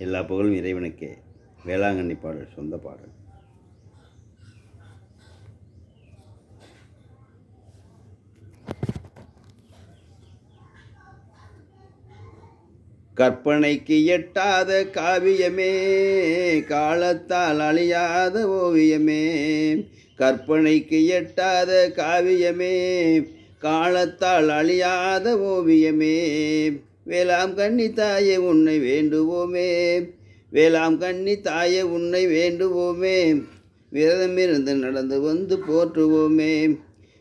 எல்லா புகழும் இறைவனுக்கே. வேளாங்கண்ணி பாடல் சொந்த பாடல். கற்பனைக்கு எட்டாத காவியமே காலத்தால் அழியாத ஓவியமே. கற்பனைக்கு எட்டாத காவியமே காலத்தால் அழியாத ஓவியமே. வேளாம் கண்ணி தாயே உன்னை வேண்டுவோமே. வேளாம் கண்ணி தாயே உன்னை வேண்டுவோமே. விரதமிருந்து நடந்து வந்து போற்றுவோமே.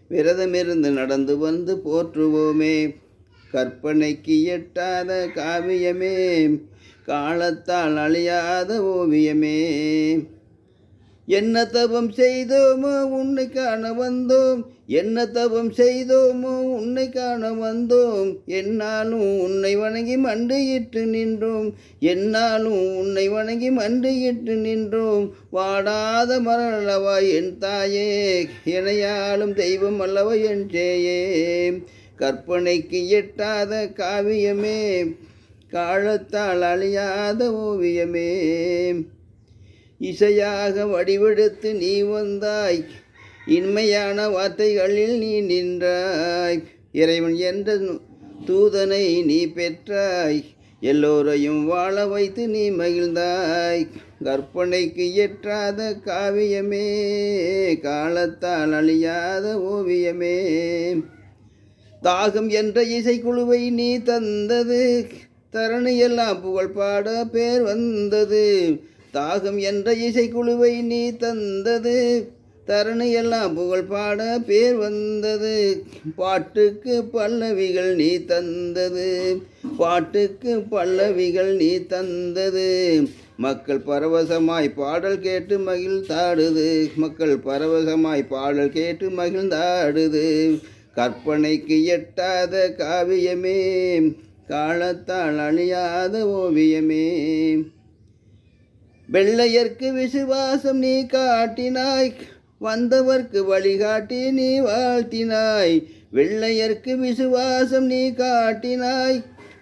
விரதமிருந்து நடந்து வந்து போற்றுவோமே. கற்பனைக்கு எட்டாத காவியமே. காலத்தால் அழியாத ஓவியமே. என்ன தவம் செய்தோமோ உன்னை காண வந்தோம். என்ன தவம் செய்தோமோ உன்னை காண வந்தோம். என்னாலும் உன்னை வணங்கி மண்டியிட்டு நின்றோம். என்னாலும் உன்னை வணங்கி மண்டியிட்டு நின்றோம். வாடாத மரளவா என் தாயே இணையாலும் தெய்வம் அல்லவா என் சேயே கற்பனைக்கு எட்டாத காவியமே காலத்தால் அழியாத ஓவியமே. இசையாக வடிவெடுத்து நீ வந்தாய். இன்மையான வார்த்தைகளில் நீ நின்றாய். இறைவன் என்ற தூதனை நீ பெற்றாய். எல்லோரையும் வாழ வைத்து நீ மகிழ்ந்தாய். கற்பனைக்கு எட்டாத காவியமே காலத்தால் அழியாத ஓவியமே. தாகம் என்ற இசைக்குழுவை நீ தந்தது தரணி எல்லாம் புகழ் பாட பேர் வந்தது. தாகம் என்ற இசைக்குழுவை நீ தந்தது. தரணி எல்லாம் புகழ் பாட பேர் வந்தது. பாட்டுக்கு பல்லவிகள் நீ தந்தது. பாட்டுக்கு பல்லவிகள் நீ தந்தது. மக்கள் பரவசமாய் பாடல் கேட்டு மகிழ்ந்தாடுது. மக்கள் பரவசமாய் பாடல் கேட்டு மகிழ்ந்தாடுது. கற்பனைக்கு எட்டாத காவியமே. காலத்தால் அழியாத ஓவியமே. வெள்ளையர்க்கு விசுவாசம் நீ காட்டினாய் வந்தவர்க்கு வழிகாட்டி நீ வாழ்த்தினாய். வெள்ளையர்க்கு விசுவாசம் நீ காட்டினாய்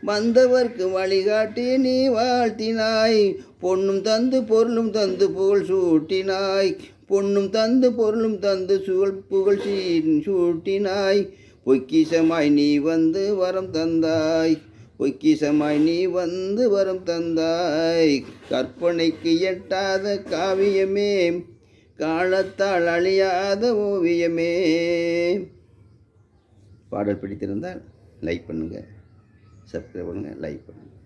வந்தவர்க்கு வழிகாட்டி நீ வாழ்த்தினாய். பொண்ணும் தந்து பொருளும் தந்து புகழ் சூட்டினாய் பொண்ணும் தந்து பொருளும் தந்து சுகழ் புகழ் சீ சூட்டினாய். பொக்கிசமாய் நீ வந்து வரம் தந்தாய். பொக்கிசமாய் நீ வந்து வரம் தந்தாய். கற்பனைக்கு எட்டாத காவியமே காலத்தால் அழியாத ஓவியமே. பாடல் பிடித்திருந்தால் லைக் பண்ணுங்கள் சப்ஸ்கிரைப் பண்ணுங்கள் லைக் பண்ணுங்கள்